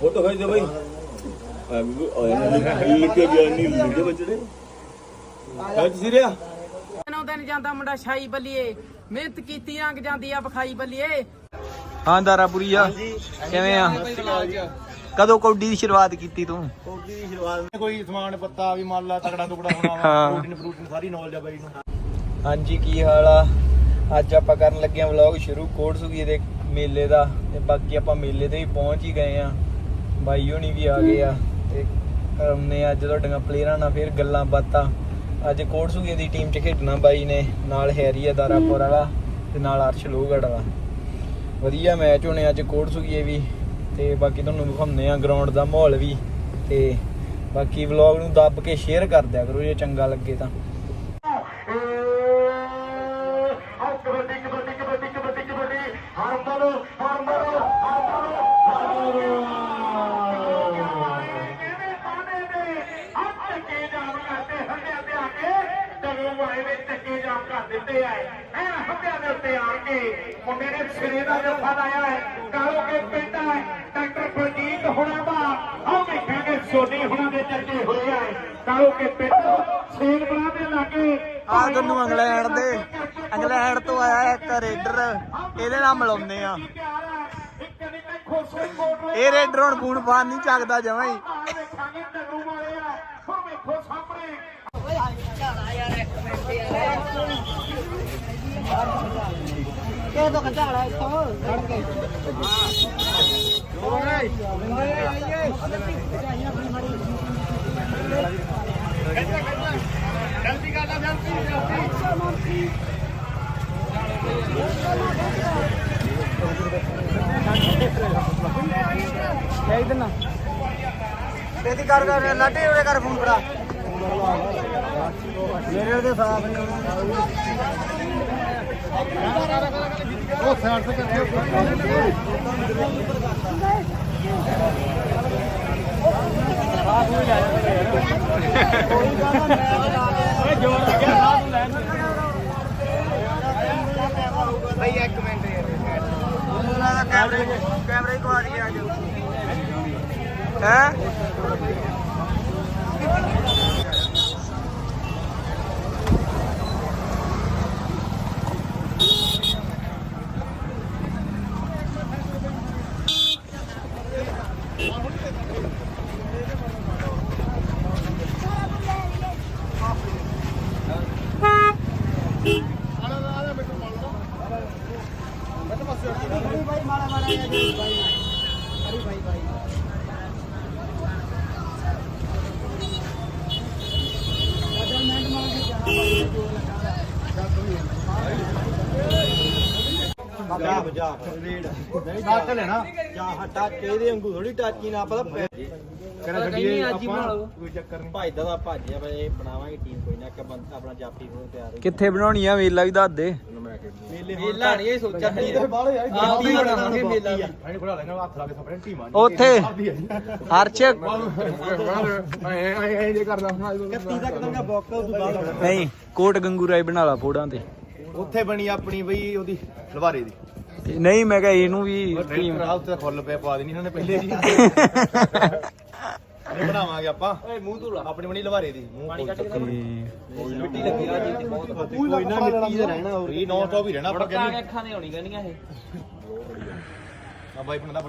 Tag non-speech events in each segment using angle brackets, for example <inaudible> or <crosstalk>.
Photo ਖਿੱਚ ਦੇ ਬਈ। ਲਿਖ ਕੇ ਗਿਆ ਨਹੀਂ ਲਿਖੇ ਬੱਚੇ ਨੇ। ਅੱਜ ਸਿਰਿਆ ਨੌ ਦਿਨ ਜਾਂਦਾ ਮੁੰਡਾ ਸ਼ਾਈ ਬੱਲੀਏ। ਮਿਹਨਤ ਕੀਤੀ ਅੰਗ ਜਾਂਦੀ ਆ ਵਿਖਾਈ ਬੱਲੀਏ। ਹਾਂ ਦਾਰਾਪੁਰੀ ਆ ਕਿਵੇਂ ਆ? ਕਦੋਂ ਕੌਡੀ ਦੀ ਸ਼ੁਰੂਆਤ ਕੀਤੀ ਤੂੰ? ਕੋਟੀ ਦੀ ਸ਼ੁਰੂਆਤ ਕੋਈ ਸਮਾਨ ਪੱਤਾ ਵੀ ਮੰਨ ਲਾ ਤਕੜਾ ਟੁਕੜਾ ਹੋਣਾ। ਪ੍ਰੋਟੀਨ ਪ੍ਰੋਟੀਨ ਸਾਰੀ ਨੌਲੇਜ ਆ ਬਾਈ ਨੂੰ। ਹਾਂਜੀ ਕੀ ਹਾਲ ਆ? ਅੱਜ ਆਪਾਂ ਕਰਨ ਲੱਗੇ ਆ ਵਲੌਗ ਸ਼ੁਰੂ। ਕੋਟ ਸੁਗੀ ਦੇ ਮੇਲੇ ਦਾ ਤੇ ਬਾਕੀ ਆਪਾਂ ਮੇਲੇ ਤੇ ਵੀ ਪਹੁੰਚ ਹੀ ਗਏ ਆ ਬਾਈ ਹੋਣੀ ਵੀ ਆ ਗਏ ਆ ਤੇ ਕਰਨੇ ਅੱਜ ਤੁਹਾਡੀਆਂ ਪਲੇਅਰਾਂ ਨਾਲ ਫਿਰ ਗੱਲਾਂ ਬਾਤਾਂ। ਅੱਜ ਕੋਟ ਸੁਗੀ ਦੀ ਟੀਮ 'ਚ ਖੇਡਣਾ ਬਾਈ ਨੇ ਨਾਲ ਹੈਰੀ ਆ ਦਾਰਾਪੁਰ ਵਾਲਾ ਤੇ ਨਾਲ ਅਰਸ਼ ਲੋਹਗੜ ਵਾਲਾ। ਵਧੀਆ ਮੈਚ ਹੋਣੇ ਅੱਜ ਕੋਟ ਸੁਗੀਏ ਵੀ ਤੇ ਬਾਕੀ ਤੁਹਾਨੂੰ ਵਿਖਾਉਂਦੇ ਆ ਗਰਾਊਂਡ ਦਾ ਮਾਹੌਲ ਵੀ ਤੇ ਬਾਕੀ ਵਲੌਗ ਨੂੰ ਦੱਬ ਕੇ ਸ਼ੇਅਰ ਕਰ ਦਿਆ ਕਰੋ ਜੇ ਚੰਗਾ ਲੱਗੇ ਤਾਂ ਆਹ ਕਬੱਡੀ ਕਬੱਡੀ ਕਬੱਡੀ ਕਬੱਡੀ ਕਬੱਡੀ ਹਰਮਨ ਹਰਮਨ ਹਰਮਨ ਕਿਵੇਂ ਪਾਣੇ ਨੇ ਹੱਥ ਚੱਕੇ ਜਾਮ ਕਰਦੇ ਹੰਡਿਆਂ ਤੇ ਆ ਕੇ ਡਗੂ ਵਾਲੇ ਵਿੱਚ ਚੱਕੇ ਜਾਮ ਕਰ ਦਿੱਤੇ ਆ ਐ ਹੰਡਿਆਂ ਦੇ ਉੱਤੇ ਆ ਕੇ ਮੁੰਡੇ ਨੇ ਸਿਰੇ ਦਾ ਜੱਫਾ ਲਾਇਆ ਹੈ ਕਾਲੋ ਕੇ ਪਿੰਡ ਹੈ ਡਾਕਟਰ ਬਲਜੀਤ ਹੁਣਾਂ ਦਾ ਆਹ ਵੇਖਾਂਗੇ ਸੋਨੀ ਹੁਣਾਂ ਦੇ ਚੱਕੇ ਹੋਏ ਆ। ਕਾਲੋ ਕੇ ਪਿੰਡ ਸੇਲ ਬਣਾ ਦੇ ਲਾਗੇ। ਆ ਤੁਹਾਨੂੰ ਇੰਗਲੈਂਡ ਦੇ ਇੰਗਲੈਂਡ ਤੋਂ ਆਇਆ ਇੱਕ ਰੇਡਰ ਇਹਦੇ ਨਾਲ ਮਿਲਾਉਂਦੇ ਆ। ਇਹ ਰੇਡਰ ਹੁਣ ਫੋਨ ਫਾਨ ਨਹੀਂ ਚੱਕਦਾ ਜਮਾਂ ਹੀ। ਕਹਿ ਦੇਣਾ ਤੇਦੀ ਕਰ ਕਰ ਲਾਟੇ ਉਹਦੇ ਕਰ ਫੋਨ ਕਰਾ ਮੇਰੇ ਉਹਦੇ ਸਾਫ਼ ਨਹੀਂ ਉਹ ਸਾਈਡ ਤੇ ਕਰਕੇ ਭਾਈ ਇੱਕ ਮਿੰਟ ਯਾਰ ਕੈਮਰੇ ਕੈਮਰੇ ਕੋ ਆ ਗਿਆ ਅੱਜ ਹੈ ਜਾ ਬਜਾ ਟੱਚ ਲੈਣਾ ਜਾ ਟੱਚ ਇਹਦੇ ਵਾਂਗੂ ਥੋੜੀ ਟੱਚ ਹੀ ਨਾ ਪਤਾ ਕਰਾ ਛੱਡੀਏ ਆਪਾਂ ਕੋਈ ਚੱਕਰ ਨਹੀਂ ਭੱਜਦਾ ਦਾ ਭੱਜਿਆ ਬਈ ਬਣਾਵਾਂਗੇ ਟੀਮ ਕੋਈ ਨਾ ਕਿ ਬੰਦਾ ਆਪਣਾ ਜਾਪੀ ਨੂੰ ਤਿਆਰ ਕਿੱਥੇ ਬਣਾਉਣੀ ਆ ਮੇਲਾ ਵੀ ਦੱਸ ਦੇ। ਮੇਲੇ ਨਹੀਂ ਇਹ ਸੋਚਿਆ ਤੇ ਬਾਹਲੇ ਯਾਰ ਆਪ ਹੀ ਬਣਾਵਾਂਗੇ ਮੇਲਾ। ਵੀ। ਅਸੀਂ ਖੜਾ ਲੈਣਾ ਹੱਥ ਲਾ ਕੇ ਸਪਰੇ ਟੀਮਾਂ ਉੱਥੇ ਹਰਚ ਜੇ। ਕਰਦਾ ਹੁਣ 31 ਤੱਕ ਤਾਂ ਬੌਕਾ ਉਦੋਂ ਬਾਅਦ ਨਹੀਂ ਕੋਟ ਗੰਗੂ ਰਾਏ ਬਣਾ ਲਾ ਫੋੜਾਂ ਤੇ। ਉੱਥੇ ਬਣੀ ਆਪਣੀ ਬਈ ਉਹਦੀ ਲਵਾਰੇ ਦੀ। ਨਹੀਂ ਮੈਂ ਕਿਹਾ ਇਹਨੂੰ ਵੀ ਟੀਮ ਉੱਤੇ ਫੁੱਲ ਪਏ ਪਾ ਦੇਣੀ ਇਹਨਾਂ ਨੇ ਪਹਿਲੇ ਜੀ <laughs> ਇਹ ਬਣਾਵਾਂਗੇ ਆਪਾਂ। ਓਏ ਮੂੰਹ ਧੋਲਾ ਆਪਣੀ ਬਣੀ ਲਵਾਰੇ ਦੀ। ਪਾਣੀ ਕੱਢ ਕੇ ਮਿੱਟੀ ਲੱਗੀ ਆ ਜੀ ਬਹੁਤ ਕੋਈ ਨਾ ਮਿੱਟੀ ਦਾ ਰਹਿਣਾ ਹੋਰ ਇਹ ਨੌਨ ਸਟਾਪ ਹੀ ਰਹਿਣਾ ਆਪਾਂ ਕਹਿੰਦੇ ਅੱਖਾਂ ਨੇ ਹੋਣੀ ਕਹਿੰਦੀਆਂ ਇਹ। ਆ ਬਾਈ ਬਣਦਾ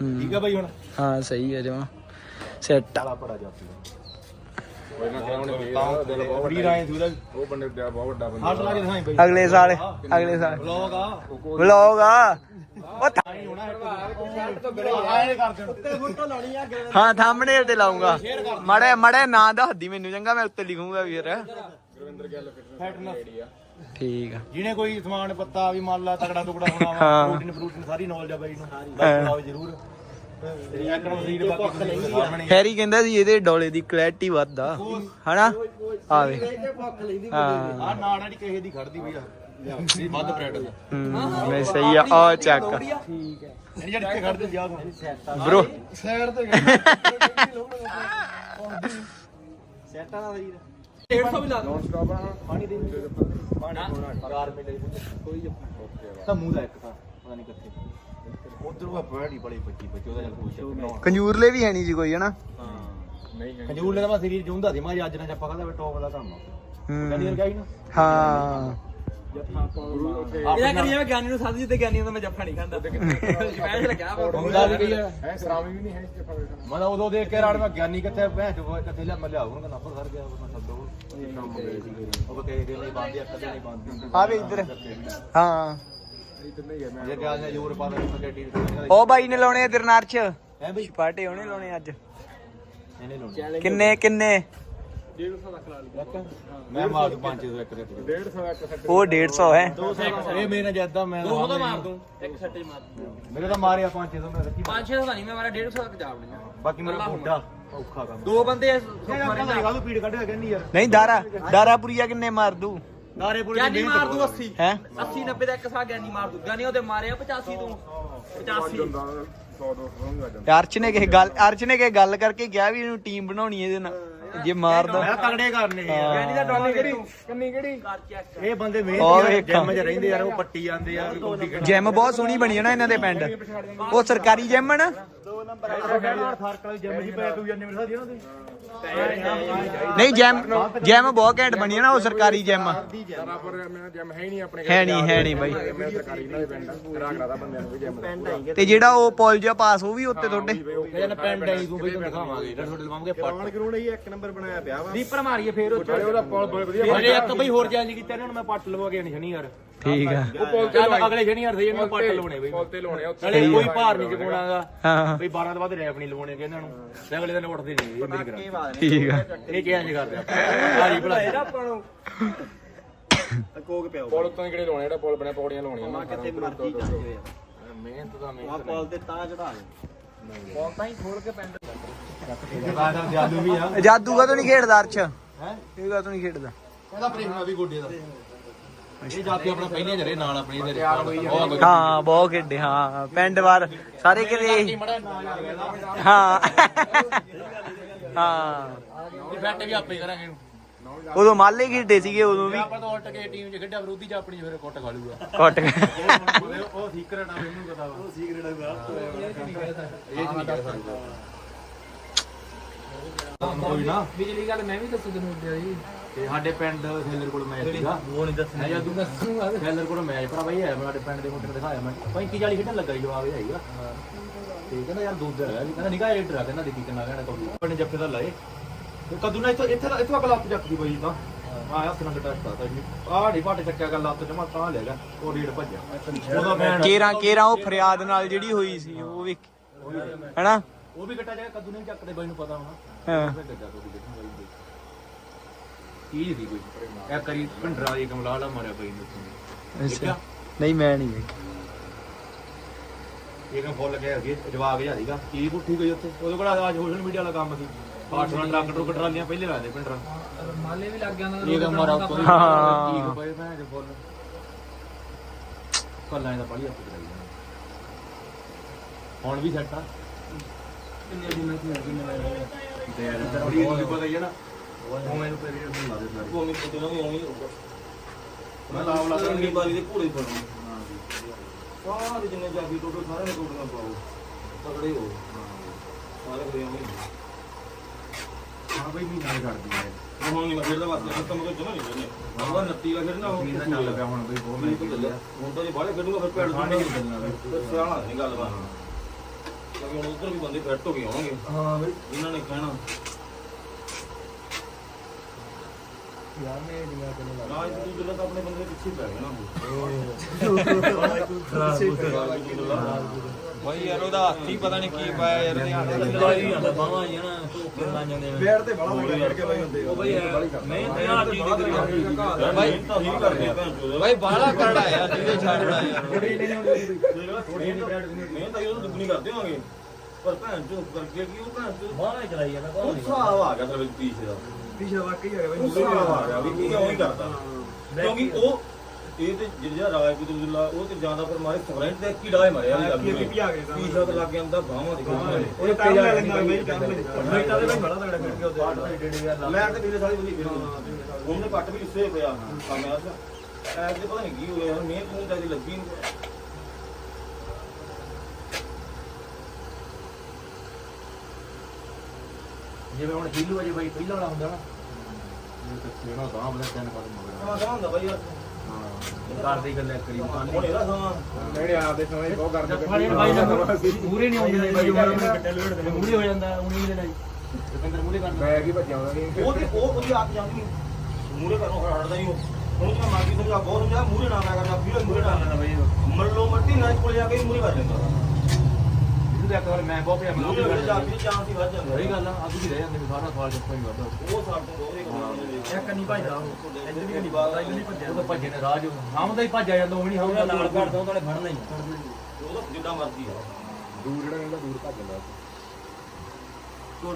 ਠੀਕ ਆ ਬਾਈ ਹੁਣ? ਹਾਂ ਸਹੀ ਹੈ ਜਮਾ। ਸੈੱਟ ਕਾਲਾ ਪੜਾ ਜਾਪੀ ਕੋਈ ਨਾ ਕਹਿੰਦੇ ਦਿਲ ਬਹੁਤ ਵੱਡਾ ਰਾਏ ਥੂਦਾ ਉਹ ਬੰਦੇ ਦਾ ਬਹੁਤ ਵੱਡਾ ਬੰਦਾ ਹੱਥ ਲਾ ਕੇ ਦਿਖਾਈ ਬਾਈ। ਅਗਲੇ ਸਾਲ ਅਗਲੇ ਸਾਲ। ਵਲੌਗ ਆ। ਵਲੌਗ ਆ। ਉਹ ਥਾ- ਆਏ ਕਰ ਦੇਣ ਉੱਤੇ ਫੋਟੋ ਲਾਉਣੀ ਆ ਹਾਂ ਥੰਬਨੇਲ ਤੇ ਲਾਉਂਗਾ। ਮੜੇ ਮੜੇ ਨਾਂ ਦੱਸਦੀ ਮੈਨੂੰ ਚੰਗਾ ਮੈਂ ਉੱਤੇ ਲਿਖੂੰਗਾ ਵੀਰ ਠੀਕ ਆ। ਜਿਹਨੇ ਕੋਈ ਸਮਾਨ ਪੱਤਾ ਵੀ ਮੰਨ ਲਾ ਤਕੜਾ ਟੁਕੜਾ ਹੋਣਾ ਹਾਂ। ਪ੍ਰੋਟੀਨ ਪ੍ਰੋਟੀਨ ਸਾਰੀ ਨੌਲੇਜ ਆ ਬਾਈ ਨੂੰ। ਜਰੂਰ। ਨਹੀਂ ਆ ਹੈਰੀ ਕਹਿੰਦਾ ਸੀ ਇਹਦੇ ਡੋਲੇ ਦੀ ਕਲੈਰਿਟੀ ਵੱਧਦਾ। ਹਨਾ? ਆਵੇ ਹਾਂ। ਆ ਨਾੜਾ ਦੀ ਕਿਸੇ ਦੀ ਖੜਦੀ ਵੀ ਆ। ਵੱਧ ਬ੍ਰੈਡ ਦਾ ਹੂੰ ਮੈਂ ਸਹੀ ਆ ਆ ਚੱਕ ਨਹੀਂ ਜਿਹੜੀ ਇੱਥੇ ਖੜਦੇ ਜਾ ਬ్రో ਸਾਈਡ ਤੇ ਸੈਟਾਂ ਦਾ ਵੀਰ। 150 ਵੀ ਲਾ ਦੋ ਪਾਣੀ ਦੇ ਪਾਣੀ 4 ਮਿੰਟ ਕੋਈ ਤਾਂ ਮੂੰਹ ਦਾ ਇੱਕ ਤਾਂ ਪਤਾ ਨਹੀਂ ਕਿੱਥੇ। ਉਧਰ ਉਹ ਬੜੀ ਬੜੀ ਬੱਚੀ ਬੱਚੀ ਉਹਦਾ ਚੱਲ ਕੋਈ ਚੱਕਰ ਨਾ ਕੰਜੂਰਲੇ ਵੀ ਹੈ ਨਹੀਂ ਜੀ ਕੋਈ ਹਨਾ? ਹਾਂ ਨਹੀਂ ਖਜੂਰ। ਲੈ ਤਾਂ ਮੈਂ ਸਰੀਰ ਜੁੰਦਾ ਸੀ ਮੈਂ ਅੱਜ ਨਾ ਜੱਪਾ ਕਹਿੰਦਾ ਟੌਪ ਦਾ ਕੰਮ ਹੂੰ। ਹਾਂ। ਇਹਦਾ ਕਰੀ ਜਾਵੇ ਗਿਆਨੀ ਨੂੰ ਸਾਧ ਜੀ ਤੇ ਗਿਆਨੀ ਨੂੰ ਮੈਂ ਜੱਫਾ ਨਹੀਂ ਖਾਂਦਾ। ਸਪੈਸ਼ਲ ਲੱਗਿਆ ਹੁੰਦਾ ਵੀ ਹੈ। ਸਰਾਵੀ ਵੀ ਨਹੀਂ ਹੈ ਮੈਂ ਤਾਂ ਉਦੋਂ ਦੇਖ ਕੇ ਰਾੜ ਮੈਂ ਗਿਆਨੀ ਕਿੱਥੇ ਭੈਣ ਚੋ ਕਿੱਥੇ ਲਿਆ ਮੈਂ ਲਿਆਉਂ ਉਹਨਾਂ ਨੰਬਰ ਸਰ ਗਿਆ ਮੈਂ ਸੱਦੋ ਉਹ ਕਹੇ ਦੇ ਨਹੀਂ ਬੰਦੀ ਅੱਖ ਨਹੀਂ ਬੰਦੀ। ਆ ਵੀ ਇੱਧਰ। ਹਾਂ। ਜੇ ਯੂਰ ਪਾ ਦੇ ਉਹ ਬਾਈ ਨੇ ਲਾਉਣੇ ਆ ਦਿਰਨਾਰ ਚ। ਹੈ ਬਈ? ਉਹਨੇ ਲਾਉਣੇ ਅੱਜ। ਇਹਨੇ ਲਾਉਣਾ। ਕਿੰਨੇ ਕਿੰਨੇ? ਮੈਂ ਮਾਰ ਦੂੰ 500 ਇੱਕ ਰੇਟ ਉਹ 150 ਹੈ। ਇਹ ਮੇਰੇ ਜੱਦਾ ਮੈਂ ਦੋ ਤਾਂ ਮਾਰ ਦੂੰ। ਇੱਕ ਸੱਟੇ ਮਾਰ ਦੂੰ। ਮੇਰੇ ਤਾਂ ਮਾਰਿਆ 500 ਮੈਂ ਰੱਖੀ। 500 ਦਾ ਨਹੀਂ ਮੈਂ ਮਾਰਾ 150 ਤੱਕ ਜਾ ਵੜਨਾ ਬਾਕੀ ਮੇਰਾ ਮੋਢਾ ਔਖਾ ਕੰਮ। ਦੋ ਬੰਦੇ ਯਾਰ ਕੱਲ ਪੀੜ ਕੱਢਿਆ ਕਹਿੰਦੀ ਯਾਰ। ਨਹੀਂ ਦਾਰਾ ਦਾਰਾਪੁਰੀਆ ਕਿੰਨੇ ਮਾਰ ਦੂ? ਨਾਰੇਪੁਰ ਗਿਆਨੀ ਮਾਰ ਦੂੰ 80 ਹੈ? 80 90 ਦਾ ਇੱਕ ਸਾ ਗਿਆਨੀ ਮਾਰ ਦੂੰ। ਗਿਆਨੀ ਉਹਦੇ ਮਾਰਿਆ 85 ਤੂੰ। 85 ਅਰਚ ਨੇ ਕਿਸੇ ਗੱਲ ਅਰਚ ਨੇ ਕਿਸੇ ਗੱਲ ਕਰਕੇ ਕਿਹਾ ਵੀ ਇਹਨੂੰ ਟੀਮ ਬਣਾਉਣੀ ਇਹਦੇ ਨਾਲ। ਜੇ ਮਾਰ ਦੋ। ਮੈਂ ਤਗੜੇ ਕਰਨੇ ਗਿਆਨੀ ਦਾ ਡਾਲਰ ਕਿਹੜੀ? ਕੰਨੀ ਕਿਹੜੀ? ਕਰ ਚੈੱਕ ਇਹ ਬੰਦੇ ਮਿਹਨਤੀ ਵੇਖ। ਜਿਮ 'ਚ ਰਹਿੰਦੇ ਯਾਰ ਉਹ ਪੱਟੀ ਜਾਂਦੇ ਆ ਜਿਮ ਬਹੁਤ ਸੋਹਣੀ ਬਣੀ ਹੈ ਨਾ ਇਹਨਾਂ ਦੇ ਪਿੰਡ। ਉਹ ਸਰਕਾਰੀ ਜਿਮ ਹੈ ਨਾ? ਦੋ ਨੰਬਰ ਸਰਕਲ ਜਿਮ 'ਚ ਪੈ ਤੂੰ ਜਾਂਦੇ ਮੇਰੇ ਸਾਥੀ ਉਹਨਾਂ ਦੇ। ਨਹੀਂ ਜਿਮ ਜਿਮ ਬਹੁਤ ਘੈਂਟ ਬਣੀ ਹੈ ਨਾ ਉਹ ਸਰਕਾਰੀ ਜਿਮ ਹੈ ਨਹੀਂ ਹੈ ਨਹੀਂ ਬਾਈ। ਤੇ ਜਿਹੜਾ ਉਹ ਪੁਲ ਜਿਹਾ ਪਾਸ ਉਹ ਵੀ ਉੱਤੇ ਤੁਹਾਡੇ? ਇਹਨਾਂ ਪਿੰਡ ਆਈ ਤੂੰ ਬਈ ਤੁਹਾਨੂੰ ਦਿਖਾਵਾਂਗੇ ਜਿਹੜਾ ਤੁਹਾਡੇ ਲਵਾਂਗੇ ਪੱਟ ਗਰਾਊਂਡ ਹੀ ਇੱਕ ਨੰਬਰ ਬਣਾਇਆ ਪਿਆ ਵਾ। ਦੀਪਰ ਮਾਰੀਏ ਫੇਰ ਉਹ ਉਹਦਾ ਪੁਲ ਬਹੁਤ ਵਧੀਆ ਹਜੇ ਇੱਕ ਬਈ ਹੋਰ ਚੈਲੰਜ ਕੀਤਾ ਇਹਨਾਂ ਨੂੰ ਮੈਂ ਪੱਟ ਲਵਾ ਕੇ ਨਹੀਂ ਸ਼ਨੀ ਯਾਰ ਠੀਕ ਆ। ਉਹ ਪੁਲ ਤੇ ਅਗਲੇ ਸ਼ਨੀ ਯਾਰ ਨੂੰ ਪੱਟ ਲਵਾਉਣੇ ਬਈ। ਪੁਲ ਤੇ ਲਾਉਣੇ ਉੱਥੇ। ਕੋਈ ਭਾਰ ਨਹੀਂ ਚੁਕਾਉਣਾਗਾ ਹਾਂ। ਬਈ 12 ਤੋਂ ਬਾਅਦ ਰੈਪ ਨਹੀਂ ਲਵਾਉਣੇ ਕਿ ਇਹਨਾਂ ਨੂੰ। ਤੇ ਅਗਲੇ ਦਿਨ ਉੱਠਦੇ ਨਹੀਂ ਇਹ ਮੇਰੀ ਗਰਾਂਟੀ ਠੀਕ ਆ। ਇਹ ਚੈਲੰਜ ਕਰਦੇ ਆਪਾਂ ਆਜੀ ਭਲਾ। ਆਪਾਂ ਨੂੰ ਕੋਕ ਪਿਆਓ ਪੁਲ ਤੋਂ ਕਿਹੜੇ ਲਾਉਣੇ ਜਿਹੜਾ ਪੁਲ ਬਣਿਆ ਪੌੜੀਆਂ ਲਾਉਣੀਆਂ ਮੈਂ ਕਿਤੇ ਮਰਜ਼ੀ ਚੱਲ ਜਾਵੇ ਮਿਹਨਤ ਦਾ ਮਿਹਨਤ ਪੁਲ ਤੇ ਤਾਂ ਚੜਾ ਦੇ ਪੁਲ ਤਾਂ ਹੀ ਖੋਲ ਕੇ ਬਾਅਦ ਜਾਦੂ ਵੀ ਆ। ਜਾਦੂ ਕਾ ਨਹੀਂ ਖੇਡਦਾ ਅਰਚ ਹੈ? ਇਹ ਕਾ ਨਹੀਂ ਖੇਡਦਾ। ਇਹਦਾ ਪ੍ਰੇਮਣਾ ਵੀ ਗੋਡੇ ਦਾ। ਇਹ ਜਾਤੀ ਆਪਣਾ ਪਹਿਲੇ ਜਰੇ ਨਾਲ ਆਪਣੀ ਇਹਦੇ ਰਿਸ਼ਤਾ ਹਾਂ ਬਹੁਤ ਖੇਡੇ ਹਾਂ। ਪਿੰਡ ਵਾਰ ਸਾਰੇ ਕਿਤੇ ਹਾਂ। ਹਾਂ। ਫੈਟ ਵੀ ਆਪੇ ਕਰਾਂਗੇ। ਇਹਨੂੰ ਉਦੋਂ ਮਾਲੇ ਖੇਡੇ ਸੀਗੇ ਉਦੋਂ ਵੀ। ਆਪਾਂ ਤਾਂ ਉਲਟ ਕੇ ਟੀਮ 'ਚ ਖੇਡਿਆ ਵਿਰੋਧੀ 'ਚ ਆਪਣੀ ਫਿਰ ਕੁੱਟ ਖਾ ਲੂਗਾ। ਕੁੱਟ ਕੇ ਉਹ ਸੀਕ੍ਰੇਟ ਆ ਮੈਨੂੰ ਪਤਾ ਉਹ ਸੀਕ੍ਰੇਟ ਆ ਇਹ ਨਹੀਂ ਕਹਿ ਸਕਦਾ। ਕੋਈ ਨਾ। ਬਿਜਲੀ ਗੱਲ ਮੈਂ ਵੀ ਦੱਸੂ ਤੈਨੂੰ ਉੱਤੇ ਜੀ। ਤੇ ਸਾਡੇ ਪਿੰਡ ਸੈਲਰ ਕੋਲ ਮੈਚ ਸੀਗਾ। ਉਹ ਨਹੀਂ ਦੱਸਣਾ। ਜਾਂ ਤੂੰ? ਦੱਸੂਗਾ ਸੈਲਰ ਕੋਲ ਮੈਚ ਭਰਾ ਬਾਈ ਹੈ ਸਾਡੇ ਪਿੰਡ ਦੇ ਮੁੰਡੇ ਨੂੰ ਦਿਖਾਇਆ ਮੈਂ। 35 40 ਖੇਡਣ ਲੱਗਾ ਸੀ ਜਵਾਬ ਇਹ ਹੈਗਾ। ਤੇ ਕਹਿੰਦਾ ਯਾਰ ਦੂਜਾ ਹੈਗਾ ਜੀ ਕਹਿੰਦਾ ਨਿਕਾ ਰੇਡਰ ਆ ਕਹਿੰਦਾ ਦੇਖੀ ਕਿੰਨਾ ਕਹਿਣਾ ਕੋਈ ਆਪਣੇ ਜੱਫੇ ਦਾ ਲਾਏ। ਤੇ ਕਦੂ ਨਾ ਇੱਥੇ ਇੱਥੇ ਇੱਥੇ ਅਗਲਾ ਲੱਤ ਚੱਕਦੀ ਬਈ ਤਾਂ। ਆਇਆ ਸਨਾਂ ਦਾ ਟੈਸਟ ਆਤਾ ਜੀ ਆਹ ਢੀ ਪਾਟੇ ਚੱਕਿਆ ਗੱਲ ਲੱਤ ਜਮਾ ਤਾਂ ਲੈ ਗਿਆ। ਉਹ ਰੀਡ ਭੱਜਿਆ। ਉਹਦਾ ਮੈਂ ਕੇਰਾਂ ਕੇਰਾਂ ਉਹ ਫਰਿਆਦ ਨਾਲ ਜਿਹੜੀ ਹੋਈ ਸੀ ਉਹ ਵੀ ਹੈਨਾ? ਉਹ ਵੀ ਕੱਟਾ ਜਾਏਗਾ ਕਦੂ ਨਹੀਂ ਚੱਕਦੇ ਬਾਈ ਨੂੰ ਪਤਾ ਹੋਣਾ। ਹਾਂ। ਕੀ ਦੀ ਕੋਈ ਇਹ ਕਰੀ ਭੰਡਰਾ ਦੀ ਕਮਲਾ ਵਾਲਾ ਮਾਰਿਆ ਬਈ ਨੂੰ ਅੱਛਾ। ਨਹੀਂ ਮੈਂ ਨਹੀਂ ਵੇਖੀ। ਇਹ ਕੰਮ ਫੁੱਲ ਗਿਆ ਅੱਗੇ ਜਵਾਬ ਸੀਗਾ। ਕੀ ਪੁੱਠੀ ਗਈ ਉੱਥੇ? ਉਹਦੇ ਕੋਲ ਆਜ ਸੋਸ਼ਲ ਮੀਡੀਆ ਵਾਲਾ ਕੰਮ ਸੀ। ਪਾਠਾਂ ਟਰੱਕ ਟਰੁੱਕ ਟਰਾਲੀਆਂ ਪਹਿਲੇ ਲਾਦੇ ਪਿੰਡਰਾਂ ਮਾਲੇ ਵੀ ਲੱਗ ਜਾਂਦਾ ਇਹ ਕੰਮ ਮਾਰਾ ਉੱਤੋਂ ਹਾਂ। ਠੀਕ ਪਏ ਭੈਣ ਦੇ ਫੁੱਲ। ਕੱਲਾਂ ਦਾ ਪੜੀ ਆਪੇ ਕਰਾਈ ਜਾਣਾ। ਹੁਣ। ਵੀ ਸੈੱਟ ਆ। ਕਿੰਨੇ ਦਿਨਾਂ ਚ ਕਿੰਨੇ ਦੇ ਯਾਰ ਬੜੀ ਨੂੰ ਪਤਾ ਹੀ ਹੈ ਨਾ। ਉਹ ਮੈਨੂੰ ਪੇਰੀ ਨੂੰ ਲਾ ਦੇ ਸਾਰੇ ਉਹ ਮੈਨੂੰ ਪਤਾ ਨਹੀਂ ਉਵੇਂ ਹੀ ਹੋਊਗਾ। ਮੈਂ ਲਾਵ ਲਾ ਕੇ ਬਾਰੀ ਦੇ ਘੋੜੇ ਬਣਾਉਂ ਸਾਰੇ ਜਿੰਨੇ ਜਾਗੀ ਟੋਟੋ ਸਾਰੇ ਨੇ ਟੋਟੋ ਪਾਓ ਤਗੜੇ ਹੋ। ਸਾਰੇ ਕੋਈ ਉਵੇਂ ਹੀ ਹਾਂ ਬਈ ਵੀ ਨਾਲ ਕਰਦੀ ਹੈ ਉਹ ਹੁਣ ਨਹੀਂ ਮੈਂ ਖੇਡਦਾ ਵਾਸਤੇ ਖਤਮ ਹੋ ਗਿਆ ਜਮਾ ਨਹੀਂ ਹੁਣ 29 ਦਾ ਖੇਡਣਾ ਉਹ ਕਿਹਦਾ ਚੱਲ ਪਿਆ ਹੁਣ ਬਈ ਬਹੁਤ ਨਹੀਂ ਹੁਣ ਤਾਂ ਜੇ ਬਾਹਲੇ ਖੇਡੂਗਾ ਫਿਰ ਪੈੜ ਸੁਣਨੇ ਨਹੀਂ ਚੱਲਣਾ ਬਈ ਸਿਆਣਾ ਨਹੀਂ ਗੱਲ ਬਾਤ। ਕਿਉਂਕਿ ਹੁਣ ਉਧਰ ਵੀ ਬੰਦੇ ਫਿੱਟ ਹੋ ਗਏ ਹੋਣਗੇ। ਹਾਂ ਬਈ ਇਹਨਾਂ ਨੇ ਕਹਿਣਾ। ਯਾਰ ਮੈਂ ਮੈਂ ਤੈਨੂੰ ਲੱਗਦਾ ਰਾਜ ਤੂੰ ਤਾਂ ਆਪਣੇ ਬੰਦੇ ਦੇ ਪਿੱਛੇ ਹੀ ਪੈ ਗਿਆ ਨਾ ਬਾਈ ਯਾਰ ਉਹਦਾ ਹੱਥ ਹੀ ਪਤਾ ਨਹੀਂ ਕੀ ਪਾਇਆ ਯਾਰ ਉਹਦੇ ਹੱਥ ਬਾਹਾਂ ਆਈਆਂ ਨਾ ਕਿੰਨਾ ਜਾਂਦੇ ਨੇ ਫੇਰ ਤੇ ਬੜਾ ਬੜਾ ਖੇਡ ਕੇ ਬਈ ਹੁੰਦੇ ਉਹ ਬਈ ਮੈਂ ਤੇ ਆ ਚੀਜ਼ ਦੀ ਕਰੀ ਤਾਂ ਹੀ ਕਰਦੇ। ਬਾਈ ਬਾਹਲਾ ਕਰੜਾ ਯਾਰ ਜਿਹਦੇ ਛੱਡਣਾ ਯਾਰ। ਮੈਂ ਤਾਂ ਇਹ ਦੁੱਗਣੀ ਕਰਦੇ ਹੋਵਾਂਗੇ ਪਰ ਭੈਣ ਚੋਦ ਕਰਕੇ ਕੀ ਉਹ ਭੈਣ ਚੋਦ? ਬਾਹਰ ਚਲਾਈ ਜਾਂਦਾ ਉਹ ਹਿਸਾਬ ਆ ਗਿਆ ਸਰ ਪੀਛੇ ਦਾ। ਪਿਛਲਾ ਵਾਕਈ ਆ ਬਈ। ਹਿਸਾਬ ਆ ਗਿਆ ਵੀ ਕੀ ਉਹ ਹੀ ਕਰਦਾ? ਕਿਉਂਕਿ ਉਹ ਇਹ ਤੇ ਜਿਹੜਾ ਰਾਜਪੂਤ ਅਬਦੁੱਲਾ ਉਹ ਤੇ ਜ਼ਿਆਦਾ ਪਰ ਮਾਰੇ ਫਰੈਂਟ ਤੇ ਕੀ ਡਾਏ ਮਾਰਿਆ ਲੱਗ ਕੀ ਆ ਗਏ ਪੀਛਾ ਤੇ ਲੱਗ ਜਾਂਦਾ ਬਾਹਾਂ ਦੀ ਉਹ ਕੰਮ ਲੈ ਲੈਂਦਾ ਬਈ ਕੰਮ ਲੈ ਮੈਂ ਤਾਂ ਬਈ ਬੜਾ ਤਗੜਾ ਖੇਡ ਕੇ ਉਹਦੇ ਮੈਂ ਤੇ ਵੀਰੇ ਸਾਰੀ ਵਧੀਆ ਖੇਡੀ ਉਹਨੇ ਪੱਟ ਵੀ ਹਿੱਸੇ ਪਿਆ। ਕਾਮਯਾਬ ਐ ਤੇ ਪਤਾ ਨਹੀਂ ਕੀ ਹੋਇਆ ਯਾਰ ਮਿਹਨਤ ਨੂੰ ਤਾਂ ਲੱਗੀ ਨਹੀਂ ਜਿਵੇਂ ਹੁਣ ਹੀਲੂ ਅਜੇ ਬਾਈ ਪਹਿਲਾਂ ਵਾਲਾ ਹੁੰਦਾ ਨਾ। ਹਾਂ ਕਹਾਂ ਹੁੰਦਾ ਬਾਈ ਯਾਰ ਕਰਦੇ ਹੀ ਗੱਲਾਂ ਕਰੀ ਹੁਣ ਇਹਦਾ ਸਮਾਂ। ਜਿਹੜੇ ਆਪਦੇ ਸਮੇਂ ਬਹੁਤ ਕਰਦੇ ਬਾਈ ਨਾ ਮੂਰੇ ਨਹੀਂ ਆਉਂਦੇ ਬਾਈ ਮੂਰੇ ਹੋ ਜਾਂਦਾ ਉਨੀ ਦੇ ਨਾਲ ਰਵਿੰਦਰ ਮੂਰੇ ਕਰਦਾ ਮੈਂ ਕੀ ਭੱਜਿਆ ਉਹਦਾ ਉਹ ਤੇ ਉਹ ਉਹਦੀ ਆਪ ਜਾਂਦੀ ਮੂਰੇ ਕਰੋ ਹੜਦਾ ਹੀ ਉਹ। ਹੁਣ ਤਾਂ ਮਾਰਕੀ ਸਮਝਾ ਬਹੁਤ ਸਮਝਾ ਮੂਰੇ ਨਾ ਨਾ ਕਰਦਾ ਫਿਰ ਮੂਰੇ ਨਾ ਨਹੀਂ ਬਾਈ ਮੱਲੋ ਮੱਟੀ ਨਾਲ ਕੋਲ ਜਾ ਕੇ ਮੂਰੇ ਕਰ ਲੈਂਦਾ। ਤਾਂ ਇੱਕ ਵਾਰ ਮੈਂ ਬਹੁਤ ਵੇਲੇ ਹੀ ਵੱਜ ਜਾਂਦਾ ਸਹੀ ਗੱਲ ਆ ਅੱਜ ਵੀ ਰਹਿ ਜਾਂਦੇ ਨੇ ਸਾਰਾ ਸਾਲ ਜਿੱਥੇ ਹੀ ਵੱਧਦਾ। ਉਹ ਸਾਡ ਤੋਂ ਦੋਹਰੇ ਕਮਾਉਂਦੇ ਇਹ ਕੰਨੀ ਭੱਜਦਾ ਉਹ। ਇੱਧਰ ਵੀ ਕੰਨੀ ਬਾਹਰ ਇੱਧਰ ਨਹੀਂ ਭੱਜਿਆ। ਉਹ ਤਾਂ ਭੱਜੇ ਨੇ ਰਾਜ ਹਮ ਦਾ ਹੀ ਭੱਜਿਆ ਜਾਂਦਾ ਉਹ ਨਹੀਂ ਹਮ ਦਾ ਨਾਲ ਘੜਦਾ ਉਹਦਾ ਫੜਨਾ ਹੀ ਦੂਰ ਜਿਹੜਾ ਦੂਰ ਭੱਜ ਜਾਂਦਾ। ਤੋਂ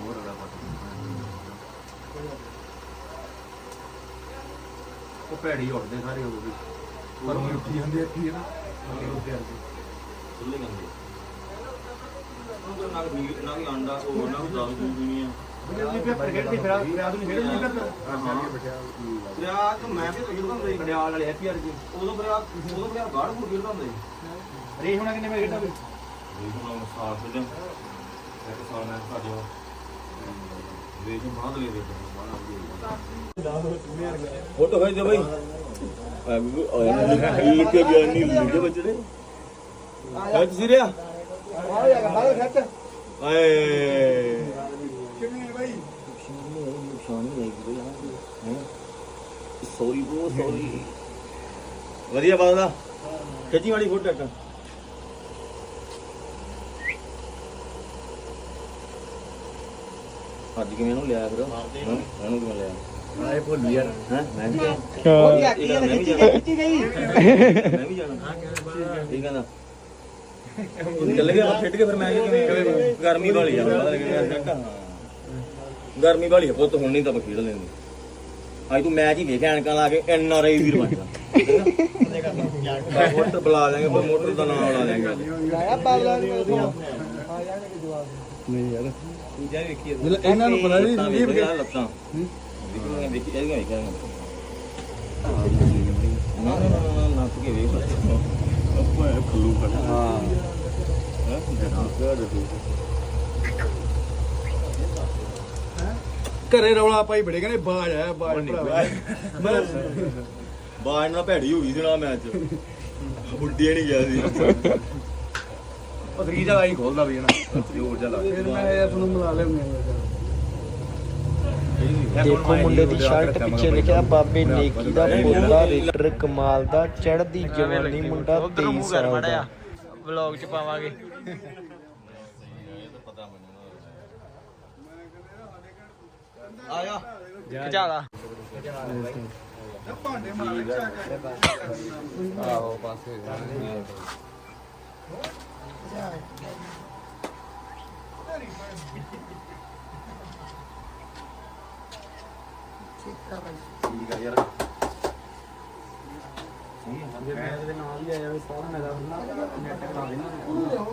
ਹੋਰ ਅਗਲਾ ਪੱਟ ਉਹ ਭੈੜੀ ਉੱਡਦੇ ਸਾਰੇ ਉਹ ਵੀ। ਪਰ ਉਹ ਉੱਠੀ ਜਾਂਦੀ ਹੈ ਕੀ ਹੈ ਨਾ ਅੱਗੇ ਉੱਠਦੇ ਜਾਂਦੇ ਖੁੱਲੇ ਗੰਦੇ ਉਹ ਤਾਂ ਨਾ ਵੀ ਨਾ ਵੀ ਅੰਡਾ ਉਹ ਨਾ ਵੀ ਦਾਰੂ ਦੁਨੀਆ ਬਜੇ ਵੀ ਪ੍ਰਗਟ ਦੀ ਫਿਰਾ ਨੂੰ ਖੇਡ ਨਹੀਂ ਮੈਂ ਵੀ ਖੇਡਦਾ ਹੁੰਦਾ ਸੀ ਪੜਿਆਲ ਵਾਲੇ ਹੈਪੀ ਆਰ ਜੀ ਉਦੋਂ ਪ੍ਰਿਆ ਉਦੋਂ ਪ੍ਰਿਆ ਗਾੜ ਫੂਟ ਖੇਡਦਾ ਹੁੰਦਾ ਸੀ ਰੇ ਹੋਣਾ ਕਿੰਨੇ ਮੈਂ ਖੇਡਾਂ ਵੀ ਦੇਖ ਹੁਣ ਸਾਲ ਖੇਡਾਂ। ਇੱਕ ਸਾਲ ਮੈਂ ਭਾਜੋ ਵੇਚ ਬਾਅਦ ਲੈ ਦੇ ਫੋਟੋ ਖਿੱਚ ਦੇ ਬਈ। ਲਿਖ ਕੇ ਗਿਆ ਨਹੀਂ ਲਿਖੇ ਬੱਚੇ ਖਿੱਚ ਸਿਰਿਆ। ਆ ਜਾ ਬਾਹਰ ਖੱਟ ਆਏ। Sorry bro sorry. ਵਧੀਆ ਬਾਦਾ ਖਿੱਚੀ ਵਾਲੀ ਫੋਟੋ ਇੱਕ। ਅੱਜ ਕਿਵੇਂ ਇਹਨੂੰ ਲਿਆ ਫਿਰ ਇਹਨੂੰ ਕਿਵੇਂ ਲਿਆ? ਆਏ ਭੁੱਲ ਯਾਰ। ਹੈ? ਮੈਂ ਵੀ ਜਾਣਾ। ਉਹਦੀ ਆਕੀ ਹੈ ਖਿੱਚੀ ਗਈ ਖਿੱਚੀ ਗਈ? ਮੈਂ ਵੀ ਜਾਣਾ। ਠੀਕ ਹੈ ਨਾ? ਚੱਲ ਗਿਆ ਖੇਡ ਕੇ ਫਿਰ ਮੈਂ ਕਿਵੇਂ ਗਰਮੀ ਵਾਲੀ ਆ ਪਤਾ ਲੱਗਿਆ ਸੈੱਟ ਹਾਂ ਗਰਮੀ ਵਾਲੀ ਆ ਪੁੱਤ ਹੁਣ ਨਹੀਂ ਤਾਂ ਖੇਡ ਲੈਂਦੇ। ਅੱਜ ਤੂੰ ਮੈਚ ਹੀ ਵੇਖ ਐਨਕਾਂ ਲਾ ਕੇ ਐਨ ਆਰ ਆਈ ਵੀਰ ਬਣ ਜਾ। ਮੋਟਰ ਬੁਲਾ ਲਾਂਗੇ ਪਰ ਮੋਟਰ ਦਾ ਨਾਮ ਲਾ ਲਾਂਗੇ। ਲਾਇਆ ਬਾਬਲਾ ਨੂੰ ਨਹੀਂ ਯਾਰ। ਤੂੰ ਜਾ ਵੇਖੀ ਇਹਨਾਂ ਨੂੰ ਪਤਾ ਨਹੀਂ ਸੰਦੀਪ ਕੇ ਲੱਤਾਂ। ਦੇਖੀ ਦੇਖੀ ਇਹਦੀਆਂ ਵੇਖਾਂਗੇ ਨਾ ਨਾ ਨਾ ਨਾ ਨਾ ਤੂੰ ਕੇ ਵੇਖ। ਆਪਾਂ ਖੱਲੂ ਕਰ ਹਾਂ। ਘਰੇ ਰੌਲਾ ਪਾਈ ਬੜੇ ਕਹਿੰਦੇ ਬਾਜ ਆਇਆ ਬਾਜ ਭਰਾਵਾ। ਬਾਜ। ਨਾਲ ਭੈੜੀ ਹੋ ਗਈ ਸੀ ਨਾ ਮੈਚ। ਉੱਡੀ ਨਹੀਂ ਗਿਆ ਸੀ। ਉਹ ਤਰੀ ਜਗ੍ਹਾ ਹੀ ਖੋਲਦਾ ਵੀ ਨਾ। ਜੋਰ ਜਾ ਲਾ ਫਿਰ ਮੈਂ ਐਪ ਨੂੰ ਮਿਲਾ ਲਿਆ ਦੇਖੋ ਮੁੰਡੇ ਦੀ ਸ਼ਰਟ ਪਿੱਛੇ ਲਿਖਿਆ ਬਾਬੇ ਨੇਕੀ ਦਾ ਪੋਤਾ ਰੇਟਰ ਕਮਾਲ ਦਾ ਚੜ੍ਹਦੀ ਜਵਾਨੀ ਮੁੰਡਾ। 23 ਸਾਲ ਦਾ ਵਲੌਗ ਚ ਪਾਵਾਂਗੇ। ਆਇਆ ਲਾ ਲੈਣਾ ਪੂਰਾ ਮੈਂ ਅੰਦਰ ਫੋਟੋ ਬਣਾਈ ਪੂਰਾ ਅੰਦਰ ਲੋਕ ਕਰ ਮੈਚ ਵੇਖੋ ਰਿਸਾਬ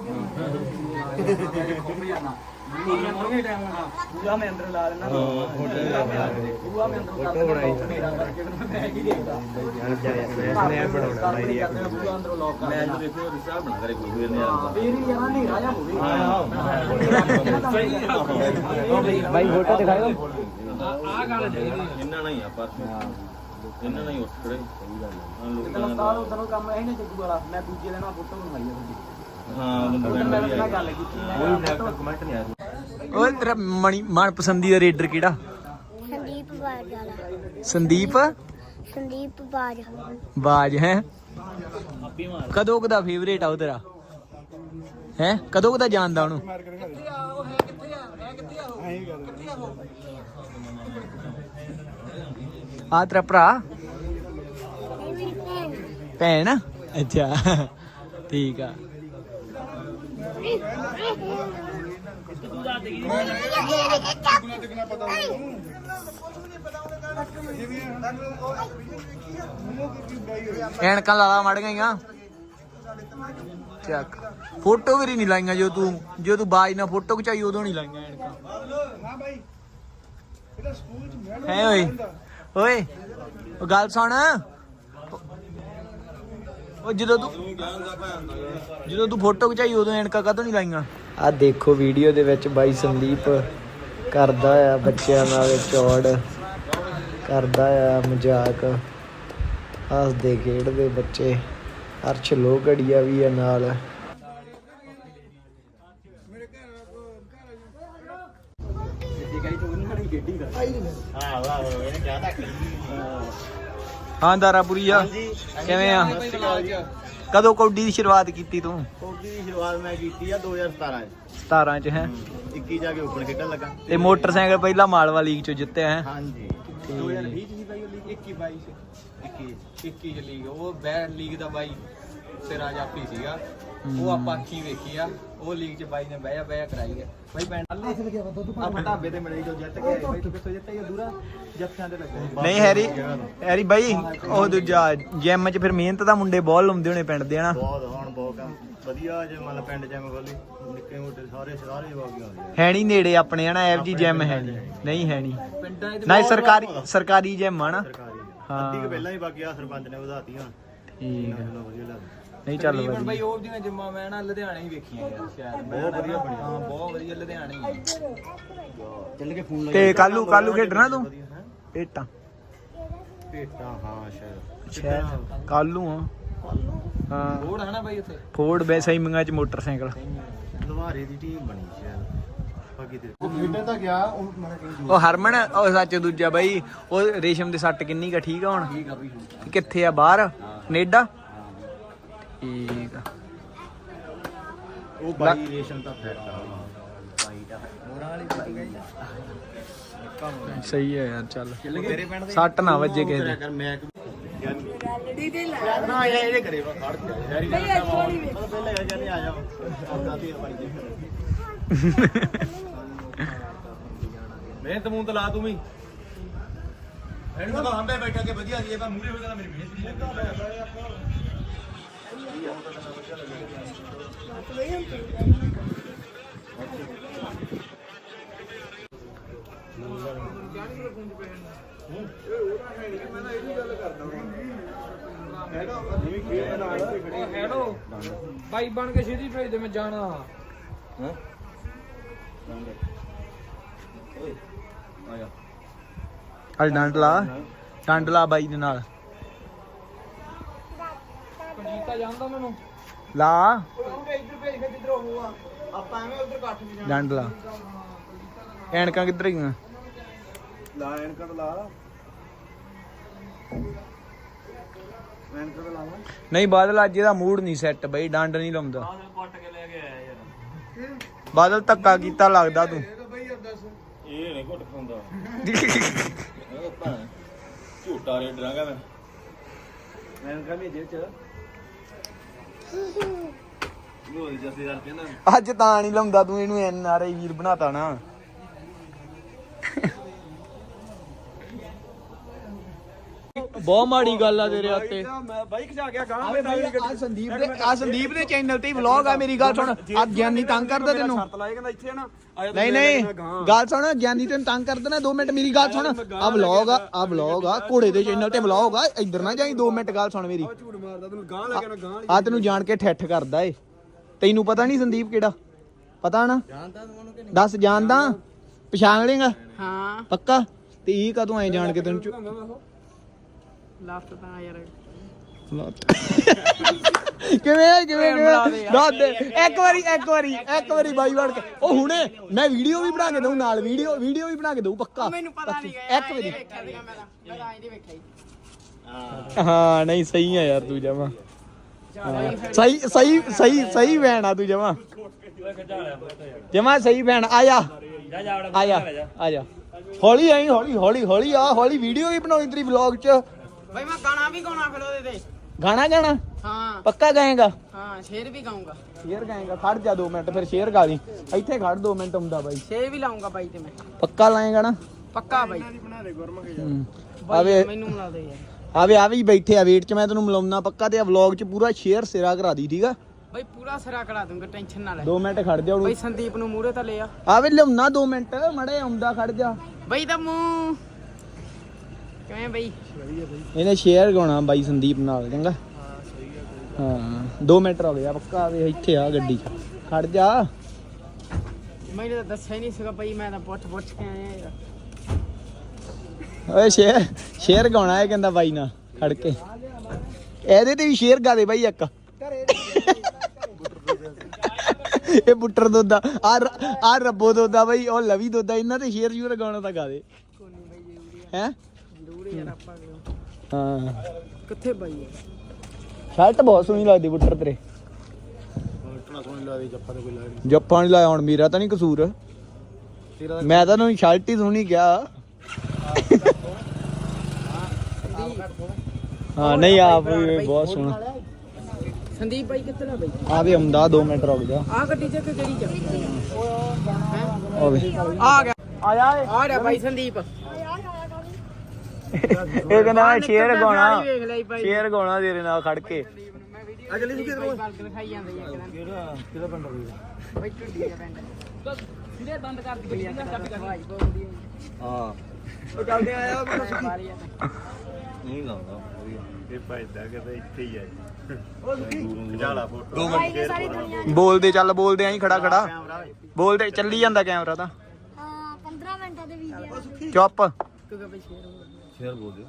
ਬਣਾ ਕਰੇ ਕੋਈ ਨਹੀਂ ਆਉਂਦਾ ਫੇਰ ਹੀ ਯਾਰ ਨਹੀਂ ਰਾਜਾ ਹੋਵੇ ਬਾਈ ਫੋਟੋ ਦਿਖਾਓ ਆ ਗੱਲ ਚਾਹੀਦੀ ਇੰਨਾ ਨਹੀਂ ਆ ਪਰ ਇੰਨਾ ਨਹੀਂ ਉੱਠ ਖੜੇ ਹਾਂ ਜਦੋਂ ਲੋਕਾਂ ਉਸਤਾਦ ਦਾ ਉਦੋਂ ਕੰਮ ਇਹ ਨਹੀਂ ਜੱਗੂ ਵਾਲਾ ਮੈਂ ਦੂਜੇ ਦਿਨ ਆ ਫੋਟੋ ਬਣਵਾਈ ਆ ਤੁਹਾਡੀ ਹਾਂ ਮੈਂ ਉਹਦੇ ਨਾਲ ਗੱਲ ਕੀਤੀ। ਮੈਂ ਕਮੈਂਟ ਨਹੀਂ ਆਇਆ। ਓਏ ਤੇਰਾ ਮਣੀ ਮਨ ਪਸੰਦੀ ਦਾ ਰੇਡਰ ਕਿਹੜਾ? ਸੰਦੀਪ ਬਾਜ ਵਾਲਾ ਸੰਦੀਪ? ਸੰਦੀਪ ਬਾਜ ਬਾਜ ਹੈ? ਕਦੋਂ ਕਦਾ ਫੇਵਰੇਟ ਆ ਉਹ ਤੇਰਾ? ਹੈ? ਕਦੋਂ ਕਦਾ ਜਾਣਦਾ ਉਹਨੂੰ? ਆ ਤੇਰਾ ਭਰਾ? ਇਹ ਮੇਰੀ ਭੈਣ। ਭੈਣ ਅੱਛਾ। ਠੀਕ ਆ। ਐਨਕਾਂ ਲਾ ਮੜ ਗਈਆਂ ਚੱਕ। ਫੋਟੋ ਵੀ ਨਹੀਂ ਲਾਈਆਂ ਜੋ ਤੂੰ। ਜੋ ਤੂੰ ਬਾਜ ਨਾਲ ਫੋਟੋ ਖਿਚਾਈ, ਉਦੋਂ ਨਹੀਂ ਲਾਈਆਂ ਐਨਕਾਂ। ਹੈ ਓਏ? ਓਏ, ਉਹ ਗੱਲ ਸੁਣ। ਉਹ ਜਦੋਂ ਤੂੰ ਜਦੋਂ ਤੂੰ ਫੋਟੋ ਖਿਚਾਈ ਉਦੋਂ ਐਨਕਾ ਕਦੋਂ ਨਹੀਂ ਲਾਈਆਂ? ਆ ਦੇਖੋ ਵੀਡੀਓ ਦੇ ਵਿੱਚ ਬਾਈ ਸੰਦੀਪ ਕਰਦਾ ਆ ਬੱਚਿਆਂ ਨਾਲ ਚੌੜ ਕਰਦਾ ਆ ਮਜ਼ਾਕ। ਹੱਸਦੇ ਖੇਡਦੇ ਬੱਚੇ। ਅਰਸ਼ ਲੋਹਗੜੀਆ ਵੀ ਆ ਨਾਲ। ਹਾਂ ਵਾਹ ਇਹਨੇ ਕਿਹਾ ਤਾਂ ਹਾਂ ਦਾਰਾਪੁਰੀ ਆ। ਕਿਵੇਂ ਆ? ਕਦੋਂ ਕੌਡੀ ਦੀ ਸ਼ੁਰੂਆਤ ਕੀਤੀ ਤੂੰ? ਕੋਗੀ ਦੀ ਸ਼ੁਰੂਆਤ ਮੈਂ ਕੀਤੀ ਆ 2017 ਚ। 17 ਚ ਹੈ? 21 ਜਾ ਕੇ ਓਪਨ ਖੇਡਣ ਲੱਗਾ। ਤੇ ਮੋਟਰਸਾਈਕਲ ਪਹਿਲਾਂ ਮਾਲਵਾ ਲੀਗ ਚ ਜਿੱਤਿਆ ਹੈ? ਹਾਂਜੀ। 2020 ਚ ਬਾਈ ਲੀਗ 21 22 ਚ। 21 21 ਚ ਲੀਗ। ਉਹ ਬੈ ਲੀਗ ਦਾ ਬਾਈ ਸਿਰਾ ਜਾਫੀ ਸੀਗਾ। ਉਹ ਆਪਾਂ ਅੱਖੀ ਵੇਖੀ ਆ ਉਹ ਲੀਗ ਚ ਬਾਈ ਨੇ ਬਹਿਆ ਬਹਿਆ ਕਰਾਈ ਆ। ਬਾਈ ਪੈਣ ਆਪਾਂ ਢਾਬੇ ਤੇ ਮਿਲੇ ਜੋ ਜਿੱਤ ਕੇ ਆਏ ਬਾਈ ਤੂੰ ਕਿੱਥੋਂ ਜਿੱਤਿਆ ਇਹ ਦੂਰਾ ਜੱਫਿਆਂ ਤੇ ਲੱਗਾ ਨਹੀਂ ਹੈਰੀ ਹੈਰੀ ਬਾਈ ਉਹ ਦੂਜਾ ਜਿਮ ਚ ਫਿਰ ਮਿਹਨਤ ਦਾ ਮੁੰਡੇ ਬਹੁਤ ਲਾਉਂਦੇ ਹੋਣੇ ਪਿੰਡ ਦੇ ਹਨਾ? ਬਹੁਤ ਹੁਣ ਬਹੁਤ ਕੰਮ। ਵਧੀਆ ਜੇ ਮਤਲਬ ਪਿੰਡ ਜਿਵੇਂ ਖੋਲੀ ਨਿੱਕੇ ਮੋਟੇ ਸਾਰੇ ਸਾਰੇ ਜਵਾਬ ਆਉਂਦੇ ਹੈ ਨਹੀਂ ਨੇੜੇ ਆਪਣੇ ਹਨਾ ਐਫ ਜੀ ਜਿਮ ਹੈ ਨਹੀਂ ਨਹੀਂ ਹੈ ਨਹੀਂ ਨਹੀਂ ਸਰਕਾਰੀ ਸਰਕਾਰੀ ਜਿਮ ਆ ਨਾ ਸਰਕਾਰੀ। ਹਾਂ। ਅੱਧੀ ਕੁ ਪਹਿਲਾਂ ਹੀ ਬਾਕੀ ਆ ਸਰਪੰਚ ਨੇ ਵਧਾਤੀਆਂ। ਠੀਕ ਆ। ਚਲੋ ਵਧੀਆ ਲੱਗਦਾ। ਨਹੀਂ ਚੱਲ ਤਕਰੀਬਨ ਵਧੀਆ। ਬਈ ਉਹ ਦੀਆਂ ਜਿੰਮਾਂ ਮੈਂ ਨਾ ਲੁਧਿਆਣੇ ਹੀ ਵੇਖੀਆਂ ਯਾਰ ਸ਼ਾਇਦ। ਬਹੁਤ ਵਧੀਆ ਬਣਿਆ। ਹਾਂ ਬਹੁਤ ਵਧੀਆ ਲੁਧਿਆਣੇ ਹੀ ਚੱਲ ਕੇ ਫੋਨ ਤੇ ਕੱਲੂ ਕੱਲੂ ਖੇਡਣਾ ਤੂੰ? ਭੇਟਾਂ। ਭੇਟਾਂ ਹਾਂ ਸ਼ਾਇਦ। ਸ਼ਾਇਦ ਕੱਲੂ ਆ। ਹਾਂ। ਹੋਰ ਹੈ ਨਾ ਬਈ ਉੱਥੇ। ਫੋਰਡ ਬੈਸਾਈਮਿੰਗਾਂ ਚ ਮੋਟਰਸਾਈਕਲ। ਲਵਾਰੇ ਦੀ ਟੀਮ ਬਣੀ ਸ਼ਾਇਦ। ਬਾਕੀ ਤੇ ਉਹ ਖੇਡਣ ਤਾਂ ਗਿਆ ਉਹ ਮੈਂ ਕਹਿੰਦਾ ਉਹ ਹਰਮਨ ਉਹ ਸੱਚ ਦੂਜਾ ਬਾਈ ਉਹ ਰੇਸ਼ਮ ਦੇ ਸੱਟ ਕਿੰਨੀ ਕਾ ਠੀਕ ਆ ਹੁਣ? ਠੀਕ ਆ ਬਈ ਕਿੱਥੇ ਆ ਬਾਹਰ? ਕੈਨੇਡਾ ਠੀਕ ਆ। ਉਹ ਬਾਈ ਰੇਸ਼ਮ ਤਾਂ ਫਿੱਟ ਆ। ਬਾਈ ਦਾ ਸਹੀ ਹੈ ਯਾਰ ਚੱਲ। ਤੇਰੇ ਪਿੰਡ ਦੇ ਸੱਟ ਨਾ ਵੱਜੇ ਕਿਸੇ ਦੇ। ਕਰ ਮੈਂ ਨਾ ਇਹ ਇਹਦੇ ਘਰੇ ਵਾ ਖੜ ਜਾ ਯਾਰੀ ਬਈ ਪਹਿਲਾਂ ਆ ਜਾਂਦੇ ਆ ਜਾ। ਆਪਦਾ ਤੀਰ ਬਣ ਮਿਹਨਤ ਮੂੰਹ ਲਾ ਤੂੰ ਵੀ। ਇਹਨੂੰ ਤਾਂ ਹੰਬੇ ਬੈਠਾ ਕੇ ਵਧੀਆ ਜੀ ਇਹ ਤਾਂ ਮੂਰੇ ਹੋ ਗਿਆ ਮੇਰੀ ਮਿਹਨਤ ਨਹੀਂ ਹੈਲੋ ਬਾਈ ਬਣ ਕੇ ਸਿੱਧੀ ਭੇਜ ਦੇ ਮੈਂ ਜਾਣਾ। ਹਲ ਡੰਡ ਲਾ ਡੰਡ ਲਾ ਬਾਈ ਦੇ ਨਾਲ। ਜੀਤਾ ਜਾਂਦਾ ਮੈਨੂੰ ਲਾ। ਇੱਧਰ ਭੇਜ ਕੇ ਜਿੱਧਰ ਉਹ ਆ ਆਪਾਂ ਐਵੇਂ ਉਧਰ ਕੱਟ ਵੀ ਡੰਡ ਲਾ। ਐਨਕਾਂ ਕਿੱਧਰ ਗਈਆਂ? ਲਾ ਐਨਕਾਂ ਤਾਂ ਲਾ ਐਨਕਾਂ ਤਾਂ ਲਾਵਾਂ ਨਹੀਂ ਬਾਦਲ ਅੱਜ ਇਹਦਾ ਮੂਡ ਨਹੀਂ ਸੈੱਟ ਬਈ ਡੰਡ ਨਹੀਂ ਲਾਉਂਦਾ। ਬਾਦਲ ਧੱਕਾ ਕੀਤਾ ਲੱਗਦਾ ਤੂੰ। ਇਹ ਨਹੀਂ ਘੁੱਟ ਖਾਉਂਦਾ <laughs> ਝੂਟਾ ਰੇਡ ਰਾਂਗਾ ਮੈਂ। ਐਨਕਾਂ ਵੀ ਚ ਗੋਲ ਜੱਸੇ ਯਾਰ ਕਹਿੰਦਾ ਅੱਜ ਤਾਂ ਨਹੀਂ ਲਾਉਂਦਾ ਤੂੰ ਇਹਨੂੰ ਐਨ ਆਰ ਆਈ ਵੀਰ ਬਣਾਤਾ ਨਾ। ਬਹੁਤ ਮਾੜੀ ਗੱਲ ਆ ਤੇਰੇ ਹੱਥੇ ਮੈਂ ਬਾਈਕ ਜਾ ਗਿਆ ਗਾਂ ਆ ਸੰਦੀਪ ਦੇ ਆ ਸੰਦੀਪ ਦੇ ਚੈਨਲ ਤੇ ਵਲੌਗ ਆ ਮੇਰੀ ਗੱਲ ਸੁਣ। ਆ ਗਿਆਨੀ ਤੰਗ ਕਰਦਾ ਤੈਨੂੰ। ਸ਼ਰਤ ਲਾਏ ਕਹਿੰਦਾ ਇੱਥੇ ਨਾ ਨਹੀਂ ਨਹੀਂ। ਗੱਲ ਸੁਣ ਗਿਆਨੀ ਤੈਨੂੰ ਤੰਗ ਕਰਦਾ ਨਾ 2 ਮਿੰਟ ਮੇਰੀ ਗੱਲ ਸੁਣ। ਆ ਵਲੌਗ ਆ ਆ ਵਲੌਗ ਆ ਘੋੜੇ ਦੇ ਚੈਨਲ ਤੇ ਵਲੌਗ ਆ। ਇੱਧਰ ਨਾ ਜਾਈ 2 ਮਿੰਟ ਗੱਲ ਸੁਣ ਮੇਰੀ। ਝੂਠ ਮਾਰਦਾ ਤੈਨੂੰ ਗਾਂ ਲੈ ਕੇ ਨਾ ਗਾਂ ਆ ਤੈਨੂੰ ਜਾਣ ਕੇ ਠੱਠ ਕਰਦਾ ਏ। ਤੈਨੂੰ ਪਤਾ ਨਹੀਂ ਸੰਦੀਪ ਕਿਹੜਾ? ਪਤਾ ਨਾ? ਦੱਸ ਜਾਣਦਾ? ਪਛਾਣ ਲੇਗਾ ਹਾਂ। ਪੱਕਾ? ਤੇ ਇਹ ਕਦੋਂ ਐ ਜਾਣ ਕੇ ਤੈਨੂੰ ਲਾਸਟ ਤਾਂ ਯਾਰ ਕਿਵੇਂ ਆ ਕਿਵੇਂ ਬਣਾ ਦੇ ਕਿਵੇਂ ਯਾਰ। ਦੱਸ ਦੇ ਇੱਕ ਵਾਰੀ ਇੱਕ ਵਾਰੀ ਇੱਕ ਵਾਰੀ ਬਾਈ ਬਣ ਕੇ। ਉਹ ਹੁਣੇ ਮੈਂ ਵੀਡੀਓ ਵੀ ਬਣਾ ਕੇ ਦਊਂ ਨਾਲ ਵੀਡੀਓ ਵੀਡੀਓ ਵੀ ਬਣਾ ਕੇ ਦਊਂ ਪੱਕਾ। ਮੈਨੂੰ ਪਤਾ ਨਹੀਂ ਪੱਕੀ। ਇੱਕ ਵਾਰੀ। ਵੇਖਿਆ ਸੀਗਾ ਮੈਂ ਤਾਂ। ਮੈਂ ਤਾਂ ਇਹਦੇ ਵੇਖਿਆ ਹੀ। ਹਾਂ ਨਹੀਂ ਸਹੀ ਆ ਯਾਰ ਤੂੰ ਜਮਾ। ਸਹੀ ਸਹੀ ਸਹੀ ਸਹੀ ਭੈਣ ਆ ਤੂੰ ਜਮਾ। ਜਮਾ ਸਹੀ ਭੈਣ ਆ ਜਾ। ਆ ਜਾ ਆ ਜਾ। ਹੌਲੀ ਆਈ ਹੌਲੀ ਹੌਲੀ ਹੌਲੀ ਆ ਹੌਲੀ ਵੀਡੀਓ ਵੀ ਬਣਾਉਣੀ ਤੇਰੀ ਵਲੌਗ ਚ। ਬਈ ਮੈਂ ਗਾਣਾ ਵੀ ਗਾਉਣਾ ਫਿਰ ਉਹਦੇ ਤੇ। ਗਾਣਾ ਗਾਣਾ? ਹਾਂ। ਪੱਕਾ ਗਾਏਗਾ? ਹਾਂ ਸ਼ੇਰ ਵੀ ਗਾਉਂਗਾ ਸ਼ੇਅਰ ਗਾਏਗਾ ਖੜ ਜਾ 2 ਮਿੰਟ ਫਿਰ ਸ਼ੇਅਰ ਗਾ ਲਈ ਇੱਥੇ ਖੜ 2 ਮਿੰਟ ਹੁੰਦਾ ਬਾਈ। ਸ਼ੇਰ ਵੀ ਲਾਉਂਗਾ ਬਾਈ ਤੇ ਮੈਂ। ਪੱਕਾ ਲਾਏਗਾ ਨਾ ਪੱਕਾ ਬਾਈ। ਹੂੰ। ਬਾਈ ਆਵੇ ਮੈਨੂੰ ਮਿਲਾ ਦੇ ਯਾਰ। ਆਵੇ ਆ ਵੀ ਬੈਠੇ ਆ ਵੇਟ ਚ ਮੈਂ ਤੈਨੂੰ ਮਿਲਾਉਣਾ ਪੱਕਾ ਤੇ ਆ ਵਲੌਗ ਚ ਪੂਰਾ ਸ਼ੇਅਰ ਸਿਰਾ ਕਰਾ ਦੀ ਠੀਕ ਆ? ਬਈ ਪੂਰਾ ਸਿਰਾ ਕਰਾ ਦੂੰਗਾ ਟੈਨਸ਼ਨ ਨਾ ਲੈ। 2 ਮਿੰਟ ਖੜ ਜਾ ਬਈ ਹੁਣ ਸੰਦੀਪ ਨੂੰ ਮੂਹਰੇ ਤਾਂ ਲਿਆ। ਆਵੇ ਲਿਆਉਣਾ 2 ਮਿੰਟ ਮੜੇ ਆਉਂਦਾ ਖੜ ਜਾ। ਬਈ ਤਾਂ ਮੂੰਹ ਕਿਵੇਂ ਬਈ? ਇਹਨੇ ਸ਼ੇਅਰ ਗਾਉਣਾ ਬਾਈ ਸੰਦੀਪ ਨਾਲ ਚੰਗਾ? ਹਾਂ 2 ਮਿੰਟ ਹੋ ਗਏ ਆ ਪੱਕਾ ਵੇ ਇੱਥੇ ਆ ਗੱਡੀ ਖੜ ਜਾ। ਮੈਨੂੰ ਤਾਂ ਦੱਸਿਆ ਹੀ ਨਹੀਂ ਸੀਗਾ ਬਈ ਮੈਂ ਤਾਂ ਪੁੱਛ ਪੁੱਛ ਕੇ ਆਇਆ ਯਾਰ। ਓਏ ਸ਼ੇਰ ਸ਼ੇਰ ਗਾਉਣਾ ਹੈ ਕਹਿੰਦਾ ਬਾਈ ਨਾਲ ਖੜ ਕੇ। ਇਹਦੇ ਤੇ ਵੀ ਸ਼ੇਰ ਗਾ ਦੇ ਬਾਈ ਇੱਕ। ਇਹ ਬੁੱਟਰ ਦੋਦਾ ਆ ਆ ਰੱਬੋ ਦੋਦਾ ਬਾਈ ਉਹ ਲਵੀ ਦੋਦਾ ਇਹਨਾਂ ਤੇ ਸ਼ੇਰ ਸ਼ੂਰ ਗਾਉਣਾ ਤਾਂ ਗਾ ਦੇ। ਹੈ? ਦੂਰੇ ਯਾਰ ਆਪਾਂ ਕਿਉਂ? ਹਾਂ। ਕਿੱਥੇ ਬਈ ਸ਼ਰਟ ਬਹੁਤ ਸੋਹਣੀ ਲੱਗਦੀ ਬੁੱਟਰ ਤੇਰੇ। ਜੱਫਾ ਨਹੀਂ ਲਾਇਆ ਹੁਣ ਮੇਰਾ ਤਾਂ ਨਹੀਂ ਕਸੂਰ। ਮੈਂ ਤਾਂ ਨੂੰ ਸ਼ਰਟ ਹੀ ਸੋਹਣੀ ਕਿਹਾ। ਹਾਂ ਨਹੀਂ ਆਪ ਵੀ ਬਹੁਤ ਸੋਹਣਾ। ਸੰਦੀਪ ਬਾਈ ਕਿੱਥੇ ਨਾ ਬਈ? ਆ ਵੀ ਆਉਂਦਾ 2 ਮਿੰਟ ਰੁਕ ਜਾ। ਆ ਗੱਡੀ ਚ ਕਿ ਕਿਹੜੀ ਚ? ਓਏ ਆ ਗਿਆ। ਆਇਆ ਆ ਰਿਹਾ ਬਾਈ ਸੰਦੀਪ। ਇਹ ਕਹਿੰਦਾ ਮੈਂ ਸ਼ੇਰ ਗਾਉਣਾ। ਸ਼ੇਰ ਗਾਉਣਾ ਤੇਰੇ ਨਾਲ ਖੜ ਕੇ। ਅਗਲੀ ਸੁਕੀ ਤੇ ਬਰਗਰ ਖਾਈ ਜਾਂਦੇ ਆ ਕਿਹੜਾ ਕਿਹਦਾ ਪਿੰਡ ਬਈ ਢੁੱਡੀ ਦਾ ਪਿੰਡ। ਸਿਰੇ ਬੰਦ ਕਰ ਦਿੱਤੀ ਆ ਚਾਬੀ ਕਰ ਭਾਈ ਬਹੁਤ ਵਧੀਆ ਹਾਂ। ਉਹ ਚੱਲਦੇ ਆਇਆ ਬਾਰੀ ਆ ਨਹੀਂ ਲਾਉਂਦਾ ਇਹ ਭਾਈਦਾ ਕਿਤੇ ਇੱਥੇ ਹੀ ਆ ਜਾਲਾ ਫੋਟੋ। ਭਾਈ ਨੇ ਸਾਰੀ ਦੁਨੀਆ ਬੋਲਦੇ ਚੱਲ ਬੋਲਦੇ ਆਂ ਖੜਾ ਖੜਾ। ਬੋਲਦੇ ਚੱਲੀ ਜਾਂਦਾ ਕੈਮਰਾ ਤਾਂ। ਹਾਂ 15 ਮਿੰਟਾਂ ਦੇ ਵੀਡੀਓ ਚੁੱਪ। ਕਿਉਂਕਿ ਬਈ ਸ਼ੇਰ ਬੋਲ ਦਿਓ।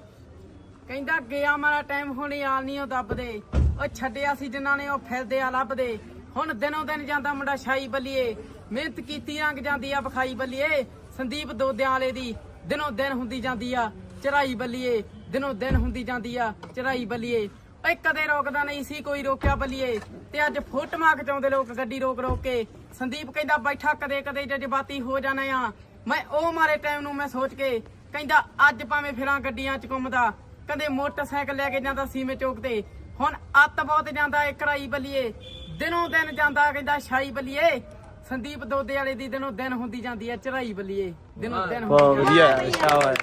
ਕਹਿੰਦਾ ਗਿਆ ਮਾਰਾ ਟਾਈਮ ਹੁਣ ਯਾਰ ਨਹੀਂ ਉਹ ਦੱਬਦੇ। ਉਹ ਛੱਡਿਆ ਸੀ ਜਿਨ੍ਹਾਂ ਨੇ ਉਹ ਫਿਰਦੇ ਆ ਲੱਭਦੇ। ਹੁਣ ਦਿਨੋਂ ਦਿਨ ਜਾਂਦਾ ਮੁੰਡਾ ਸ਼ਾਈ ਬੱਲੀਏ। ਮਿਹਨਤ ਕੀਤੀ ਰੰਗ ਜਾਂਦੀ ਆ ਵਿਖਾਈ ਬੱਲੀਏ। ਸੰਦੀਪ ਦੋਦਿਆਂ ਦੀ, ਦਿਨੋਂ ਦਿਨ ਹੁੰਦੀ ਜਾਂਦੀ ਆ ਚੜਾਈ ਬੱਲੀਏ। ਦਿਨੋਂ ਦਿਨ ਹੁੰਦੀ ਜਾਂਦੀ ਆ ਚੜਾਈ ਬੱਲੀਏ। ਓਏ ਕਦੇ ਰੋਕਦਾ ਨਹੀਂ ਸੀ, ਕੋਈ ਰੋਕਿਆ ਬੱਲੀਏ। ਤੇ ਅੱਜ ਫੋਟੋਆਂ ਖਿਚਾਉਂਦੇ ਲੋਕ ਗੱਡੀ ਰੋਕ ਰੋਕ ਕੇ। ਸੰਦੀਪ ਕਹਿੰਦਾ ਬੈਠਾ ਕਦੇ ਕਦੇ ਜਜ਼ਬਾਤੀ ਹੋ ਜਾਣਾ ਆ। ਮੈਂ ਉਹ ਮਾਰੇ ਟਾਈਮ ਨੂੰ ਮੈਂ ਸੋਚ ਕੇ ਕਹਿੰਦਾ ਅੱਜ ਭਾਵੇਂ ਫਿਰਾਂ ਗੱਡੀਆਂ 'ਚ ਘੁੰਮਦਾ। ਕਦੇ ਮੋਟਰਸਾਈਕਲ ਲੈ ਕੇ ਜਾਂਦਾ ਸੀਮੇ ਚੌਕ ਤੇ। ਹੁਣ ਅੱਤ ਬਹੁਤ ਜਾਂਦਾ ਏ ਕਰਾਈ ਬੱਲੀਏ। ਦਿਨੋਂ ਦਿਨ ਜਾਂਦਾ ਕਹਿੰਦਾ ਸ਼ਾਈ ਬੱਲੀਏ। ਸੰਦੀਪ ਦੋਦੇ ਵਾਲੇ ਦੀ ਦਿਨੋਂ ਦਿਨ ਹੁੰਦੀ ਜਾਂਦੀ ਹੈ ਚੜਾਈ ਬੱਲੀਏ। ਦਿਨੋਂ ਦਿਨ ਬਹੁਤ ਵਧੀਆ ਹੈ। ਸ਼ਾਬਾਸ਼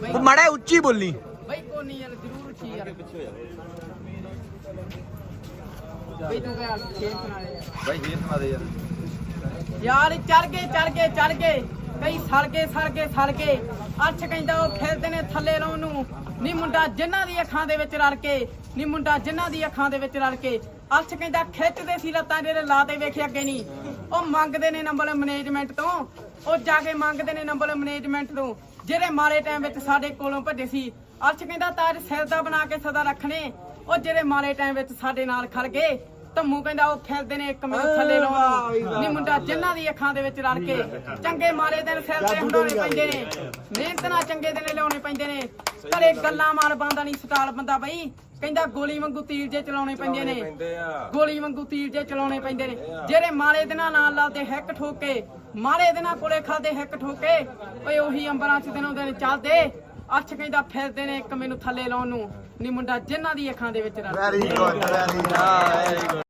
ਬਈ ਉਹ ਮੜਾ ਉੱਚੀ ਬੋਲੀ। ਬਈ ਕੋਨੀ ਯਾਰ ਜ਼ਰੂਰ ਉੱਚੀ ਯਾਰ। ਬਈ ਤੂੰ ਕਹਿਆ ਖੇਤ ਨਾਲੇ ਯਾਰ ਬਾਈ ਸ਼ੇਰ ਸੁਣਾ ਦੇ ਯਾਰ। ਯਾਰ ਚੜ ਗਏ ਚੜ ਗਏ ਚੜ ਗਏ। ਕਈ ਸੜ ਗਏ ਸੜ ਗਏ ਸੜ ਗਏ। ਅੱਛ ਕਹਿੰਦਾ ਉਹ ਫਿਰਦੇ ਨੇ ਥੱਲੇ ਲਾਉਣ ਨੂੰ। ਨੀ ਮੁੰਡਾ ਜਿਨ੍ਹਾਂ ਦੀ ਅੱਖਾਂ ਦੇ ਵਿੱਚ ਰਲ ਕੇ, ਨੀ ਮੁੰਡਾ ਜਿਨ੍ਹਾਂ ਦੀ ਅੱਖਾਂ ਦੇ ਵਿੱਚ ਰਲ ਕੇ। ਅੱਛ ਕਹਿੰਦਾ ਖਿੱਚਦੇ ਸੀ ਲੱਤਾਂ ਜਿਹੜੇ ਲਾਤੇ ਵੇਖੇ ਅੱਗੇ ਨਹੀਂ ਉਹ ਮੰਗਦੇ ਨੇ ਨੰਬਰ ਮੈਨੇਜਮੈਂਟ ਤੋਂ। ਉਹ ਜਾ ਕੇ ਮੰਗਦੇ ਨੇ ਨੰਬਰ ਮੈਨੇਜਮੈਂਟ ਤੋਂ। ਜਿਹੜੇ ਮਾਰੇ ਟਾਈਮ ਵਿੱਚ ਸਾਡੇ ਕੋਲੋਂ ਭੱਜੇ ਸੀ। ਅੱਛ ਕਹਿੰਦਾ ਤਾਜ ਸਿਰ ਦਾ ਬਣਾ ਕੇ ਸਦਾ ਰੱਖਣੇ। ਉਹ ਜਿਹੜੇ ਮਾਰੇ ਟਾਈਮ ਵਿੱਚ ਸਾਡੇ ਨਾਲ ਖੜ ਗਏ ਧੰਮੂ ਕਹਿੰਦਾ ਉਹ ਫਿਰਦੇ ਨੇ ਇੱਕ ਮੈਨੂੰ ਥੱਲੇ ਲਾਉਣ ਨਹੀਂ ਮੁੰਡਾ ਜਿਨ੍ਹਾਂ ਦੀ ਅੱਖਾਂ ਦੇ ਵਿੱਚ ਰਲ ਕੇ ਚੰਗੇ ਮਾਰੇ ਦਿਨ ਸਿਰ ਤੇ ਹੰਡਾਉਣੇ ਪੈਂਦੇ ਨੇ। ਮਿਹਨਤ ਨਾਲ ਚੰਗੇ ਦਿਨ ਲਿਆਉਣੇ ਪੈਂਦੇ ਨੇ। ਘਰੇ ਗੱਲਾਂ ਮਾਰ ਬੰਦਾ ਨਹੀਂ ਸਟਾਲ ਬੰਦਾ ਬਈ। ਕਹਿੰਦਾ ਗੋਲੀ ਵਾਂਗੂ ਤੀਰ ਜੇ ਚਲਾਉਣੇ ਪੈਂਦੇ ਨੇ। ਗੋਲੀ ਵਾਂਗੂ ਤੀਰ ਜੇ ਚਲਾਉਣੇ ਪੈਂਦੇ ਨੇ। ਜਿਹੜੇ ਮਾਰੇ ਦਿਨਾਂ ਨਾਲ ਲਾਤੇ ਹੈਕ ਠੋਕੇ ਮਾਰੇ ਦਿਨਾਂ ਕੋਲੇ ਖਾਦੇ ਹੈਕ ਠੋਕੇ ਓਏ ਉਹੀ ਅੰਬਰਾਂ 'ਚ ਦਿਨੋਂ ਦਿਨ ਚੱਲਦੇ। ਅੱਛ ਕਹਿੰਦਾ ਫਿਰਦੇ ਨੇ, ਇੱਕ ਮੈਨੂੰ ਥੱਲੇ ਲਾਉਣ ਨੂੰ। ਨੀ ਮੁੰਡਾ, ਜਿਨ੍ਹਾਂ ਦੀ ਅੱਖਾਂ ਦੇ ਵਿੱਚ ਰਲ ਵੈਰੀ ਗੁੱਡ ਵੈਰੀ